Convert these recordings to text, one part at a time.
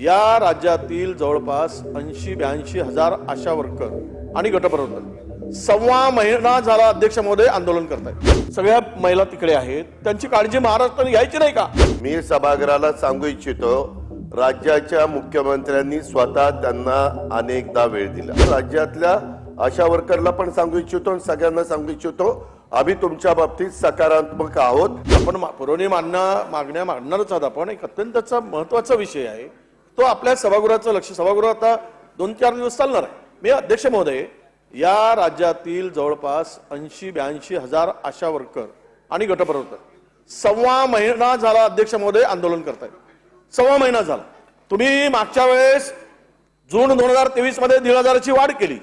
या राज्यातील जवळपास ऐंशी ब्याऐंशी हजार आशा वर्कर आणि गटप्रवर्तक सव्वा महिना झाला अध्यक्ष महोदय आंदोलन करतायत. सगळ्या महिला तिकडे आहेत. त्यांची काळजी महाराष्ट्राने घ्यायची नाही का? मी सभागृहाला सांगू इच्छितो राज्याच्या मुख्यमंत्र्यांनी स्वतः त्यांना अनेकदा वेळ दिला. राज्यातल्या आशा वर्करला पण सांगू इच्छितो आणि सगळ्यांना सांगू इच्छितो आम्ही तुमच्या बाबतीत सकारात्मक आहोत. आपण पुरवणी मागणं मागण्या मागणारच आहोत आपण. एक अत्यंतचा महत्त्वाचा विषय आहे. तो आपल्या सभागृहाचं लक्ष सभागृह आता दोन चार दिवस चालणार आहे. मी अध्यक्ष महोदय या राज्यातील जवळपास ऐंशी ब्याऐंशी हजार आशा वर्कर आणि गटप्रवर्तक सव्वा महिना झाला अध्यक्ष महोदय आंदोलन करतायत. सव्वा महिना झाला. तुम्ही मागच्या वेळेस जून दोन हजार तेवीसमध्ये दीड हजाराची वाढ केली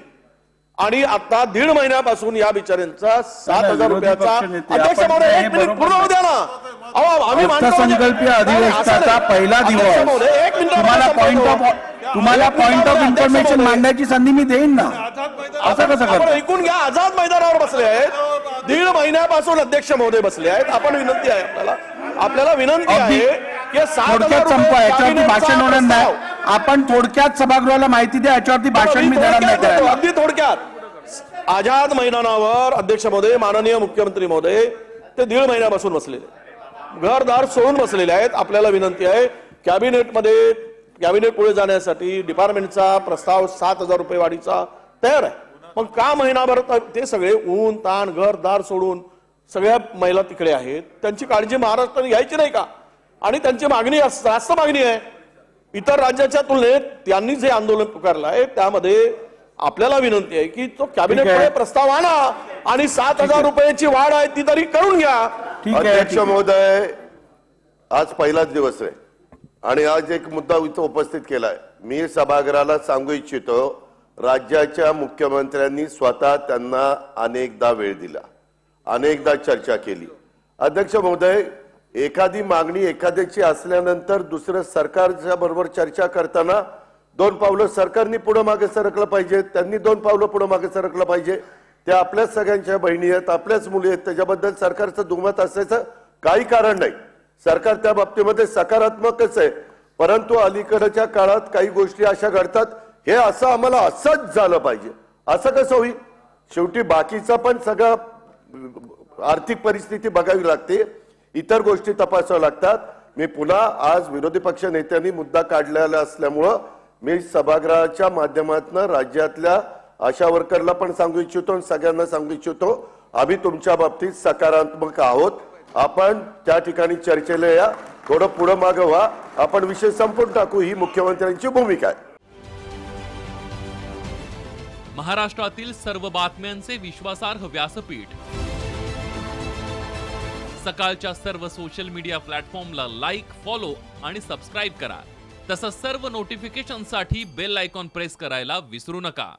आणि आता दीड महिन्यापासून या बिचाऱ्यांचा सात हजार रुपयाचा अध्यक्ष महोदय एक मिनिट पूर्ण होऊ द्या ना. अहो, आम्ही मांडतो म्हणजे-. पहिला दिवस. तुम्हाला पॉइंट. ऑफ तुम्हाला पॉइंट ऑफ इन्फॉर्मेशन. मांडण्याची संधी मी देईन ना. असं कसं आपण करता? ऐकून घ्या. आझाद मैदानावर बसले आहेत. दीड महिन्यापासून अध्यक्ष महोदय बसले आहेत. आपण विनंती आहे आपल्याला. आपल्याला विनंती आहे की थोडक्यात संपवा. याच्यावरती भाषण होणार नाही. आपण थोडक्यात सभागृहाला माहिती द्या. याच्यावरती भाषण मी अगदी देणार नाही अगदी थोडक्यात. आझाद मैदानावर अध्यक्ष महोदय माननीय मुख्यमंत्री महोदय ते दीड महिन्यापासून बसलेले घरदार सोडून बसलेले आहेत. आपल्याला विनंती आहे कॅबिनेटमध्ये कॅबिनेट पुढे जाण्यासाठी डिपार्टमेंटचा प्रस्ताव सात हजार रुपये वाढीचा तयार आहे. मग का महिनाभर त- सगळे ऊन ताण घरदार सोडून सगळ्या महिला तिकडे आहेत? त्यांची काळजी महाराष्ट्राने घ्यायची नाही का? आणि त्यांची मागणी अस- जास्त मागणी आहे. इतर राज्याच्या तुलनेत त्यांनी जे आंदोलन पुकारलं आहे त्यामध्ये आपल्याला विनंती आहे की तो कॅबिनेट ठीक आहे. मध्ये प्रस्ताव आणा आणि सात हजार रुपयाची वाढ आहे ती तरी करून घ्या. अध्यक्ष. महोदय आज पहिलाच दिवस आहे. आणि आज एक मुद्दा इथं उपस्थित केलाय. मी सभागृहाला सांगू इच्छितो राज्याच्या मुख्यमंत्र्यांनी स्वतः त्यांना अनेकदा वेळ दिला. अनेकदा चर्चा केली. अध्यक्ष महोदय एखादी मागणी एखाद्याची असल्यानंतर दुसरं सरकारच्या बरोबर चर्चा करताना दोन पावलं सरकारनी पुढं मागे सरकलं पाहिजे त्यांनी दोन पावलं पुढं मागे सरकलं पाहिजे. त्या आपल्याच सगळ्यांच्या बहिणी आहेत आपल्याच मुली आहेत त्याच्याबद्दल सरकारचं दुमत असायचं काही कारण नाही. सरकार त्या बाबतीमध्ये सकारात्मकच आहे. परंतु अलीकडच्या काळात काही गोष्टी अशा घडतात हे असं आम्हाला असंच झालं पाहिजे. असं कसं होईल? शेवटी बाकीचा पण सगळं आर्थिक परिस्थिती बघावी लागते. इतर गोष्टी तपासाव्या लागतात. मी पुन्हा आज विरोधी पक्ष नेत्यांनी मुद्दा काढलेला असल्यामुळं मी सभागृहाच्या माध्यमातून राज्यातल्या आशा वर्करला पण सांगू इच्छितो आणि सगळ्यांना सांगू इच्छितो आम्ही तुमच्या बाबतीत सकारात्मक आहोत. आपण त्या ठिकाणी चर्चेला या. थोडं पुढं मागं व्हा. आपण विषय संपून टाकू. ही मुख्यमंत्र्यांची भूमिका आहे. महाराष्ट्रातील सर्व बातम्यांचे विश्वासार्ह व्यासपीठ. सकाळच्या सर्व सोशल मीडिया प्लॅटफॉर्मला लाईक फॉलो आणि सबस्क्राईब करा. तसंच सर्व नोटिफिकेशनसाठी बेल आयकॉन प्रेस करायला विसरू नका.